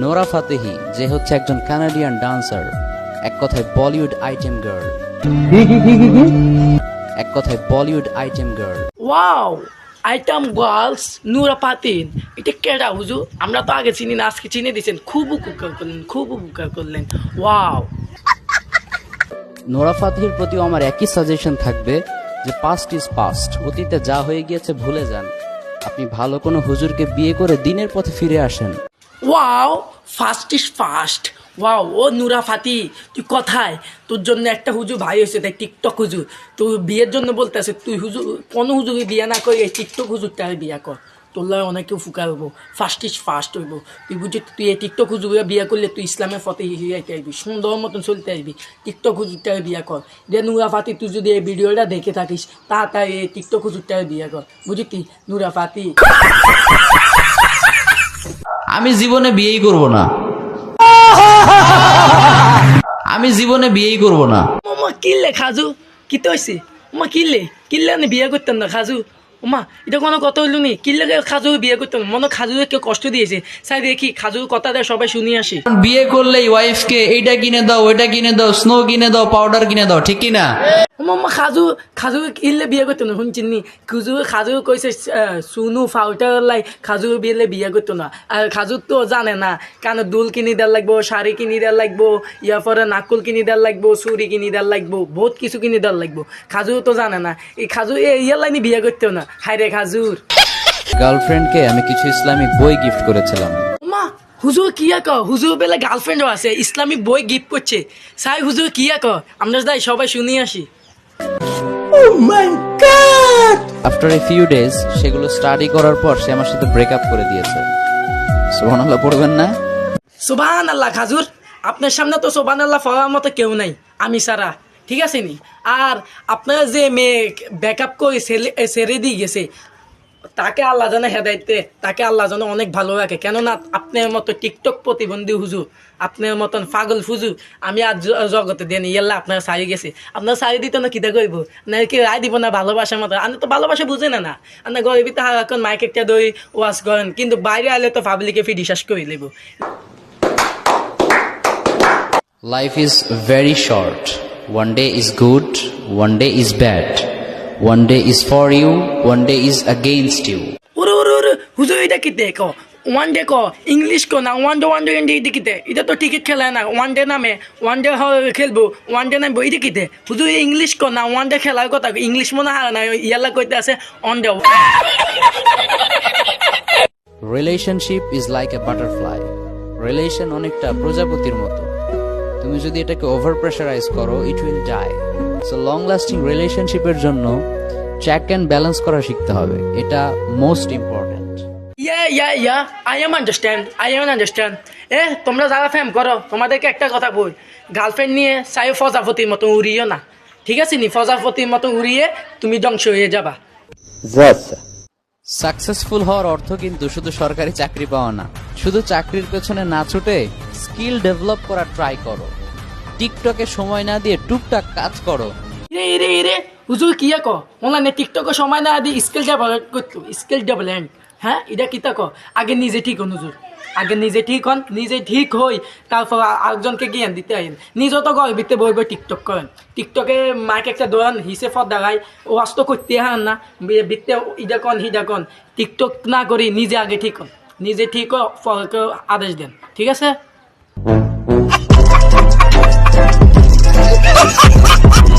Nora Fatehi যে হচ্ছে একজন কানাডিয়ান ডান্সার এক কথায় বলিউড আইটেম গার্ল। এক কথায় Bollywood item girl. Wow item girls Nura পাতিন এটা কেডা হুজুর? আমরা তো আগে চিনি না আজকে চিনে দিয়েছেন খুব উপকার করলেন খুব উপকার করলেন। ওয়াও। নোরা ফাতেহির প্রতিও আমার একই সাজেশন থাকবে যে পাস্ট ইজ পাস্ট অতীতে যা হয়ে গিয়েছে ভুলে যান। আপনি ভালো কোনো হুজুরকে বিয়ে করে দিনের পথে ফিরে আসেন। Wow first is first wow ও নুরা ফাতি, তুই কথায়? তোর জন্য একটা হুজুর ভাই হয়েছে, তাই টিকটক হুজুর। তুই বিয়ের জন্য বলতে আছে তুই হুজুর, কোনো হুজুরে বিয়ে না করে এই টিকটক হুজুরটারে বিয়ে কর। তোর লয় অনেকে ফুকার হব ফার্স্ট ইজ ফার্স্ট হইব। তুই বুঝি, তুই এই টিকটক হুজুরে বিয়ে করলে তুই ইসলামের ফতে হিরাইতে আসবি, সুন্দর মতন চলতে আসবি। টিকটক হুজুরটারে বিয়ে কর। যে নুরা ফাতি, তুই যদি এই ভিডিওটা দেখে থাকিস তা তাই এই টিকটক হুজুরটারে বিয়ে কর। বুঝলি নুরা ফাতি। আমি জীবনে বিয়েই করব না। আমি জীবনে বিয়েই করব না। ওমা কিনলে খাজু? কি তো হয়েছে ওমা কিনলে? কিনলে আমি বিয়ে করতাম না খাজু। ওমা এটা কোনো কথা হইল নি? কিনলে খাজু বিয়ে করতাম। মনে খাজুরে কেউ কষ্ট দিয়েছে। সাই দেখি খাজুর কথা দেয় সবাই শুনি আসি। বিয়ে করলেই ওয়াইফকে এইটা কিনে দাও ওইটা কিনে দাও স্নো কিনে দাও পাউডার কিনে দাও ঠিক কি ওমা খাজু খাজু কিনলে বিয়ে করতাম না শুনছেন নি? খাজু খাজু কইছে সুনু ফাউটার লাই খাজু বিয়েলে বিয়ে করতো না আর খাজু তো জানে না কেন দুল কিনি দেওয়ার লাগবো শাড়ি কিনি দেওয়ার লাগবো ইয়ার পরে নাকুল কিনি দেওয়ার লাগবো চুরি কিনি দেওয়ার লাগবো বহুত কিছু কিনি দেওয়ার লাগবো। খাজু তো জানে না। এই খাজু এ ইয়ার লাইনে বিয়ে করতেও না। হায় রে খাজুর গার্লফ্রেন্ডকে আমি কিছু ইসলামিক বই গিফট করেছিলাম। মা হুজুর কিয়া ক? হুজুর বেলা গার্লফ্রেন্ডও আছে ইসলামিক বই গিফট করছে। সাই হুজুর কিয়া ক? আমরা যাই সবাই শুনি আসি। আফটার এ ফিউ ডেজ সেগুলো স্টাডি করার পর সে আমার সাথে ব্রেকআপ করে দিয়েছে। সোহানাল্লাহ পড়বেন না? সুবান আল্লাহ খাজুর। আপনার সামনে তো সুবান আল্লাহ ফলার মতো কেউ নাই আমি সারা। ঠিক আছে নি? আর আপনার যে মেয়ে ব্যাকআপ করে ছেড়ে দিয়ে গেছে তাকে আল্লাহ জানে হেদাইতে তাকে আল্লাহ জানে অনেক ভালো রাখে। কেননা আপনার মতো টিকটক প্রতিবন্ধী হুজুর আপনার মতন পাগল ফুজু আমি আজ জগতে দেন ইয়াল্লা আপনার সারি গেছে। আপনার সারি দিত না কিতা করব না কি রায় দিব না ভালোবাসার মতো? আপনি তো ভালোবাসা বুঝে না না। আপনার গরিবী তাহার এখন মাইক একটা দই ওয়াশ করেন কিন্তু বাইরে আলে তো পাবলিকে ফি বিশ্বাস করে নেব life is very short. One day is good, one day is bad. One day is for you, one day is against you. ওরে ওরে ওরে হুজুর এটা ক ওয়ান ডে ক ইংলিশ ক না ওয়ান ডে ওয়ান ডে ইন্ডি এটা কিতে? এটা তো টিকিট খেলা না ওয়ান ডে নামে ওয়ান ডে খেলব ওয়ান ডে নামবো এটা কিতে? হুজুর ইংলিশ ক না ওয়ান ডে খেলার কথা ইংলিশ মনে হয় না ইয়ালা কইতে আছে on day relationship is like a butterfly relation অনেকটা প্রজাপতির মতো। তুমি যদি এটাকে ওভার প্রেশারাইজ করো it will die so long lasting রিলেশনশিপের জন্য চেক অ্যান্ড ব্যালেন্স করা শিখতে হবে। এটা most important yeah yeah yeah I am understand I am understand এ তোমরা যারা ফ্যাম করো তোমাদেরকে একটা কথা বল। গার্লফ্রেন্ড নিয়ে চাই ফজাফতির মতো উড়িও না। ঠিক আছে নি? ফজাফতির মতো উড়িয়ে তুমি ধ্বংস হয়ে যাবা। সাকসেসফুল হওয়ার অর্থ কিন্তু শুধু সরকারি চাকরি পাওয়া না। শুধু চাকরির পেছনে না ছুটে স্কিল ডেভেলপ করা ট্রাই করো। টিকটকে সময় না দিয়ে টুকটাক কাজ করো। ইরে ইরে ইরে, হুজুর কিয়া ক? অনলাইনে টিকটকে সময় না দিয়ে স্কিল ডেভেলপ করতো। স্কিল ডেভেলপমেন্ট হ্যাঁ? এটা কিতা ক? আগে নিজে ঠিক হন, হুজুর। আগে নিজে ঠিক হন, নিজে ঠিক হই, তারপর আরেকজনকে জ্ঞান দিতে আইন। নিজেও তো ঘর ভিতরে বই বই টিকটক করেন। টিকটকে মাইক একটা দোয়ান, হিসে ফর দাঁড়াই ওয়াজ তো করতে হান না। বি- বিতে ইদা কন, হিদা কন। টিকটক না করি, নিজে আগে ঠিক হন। নিজে ঠিক আদেশ দেন। ঠিক আছে? 哈哈哈哈！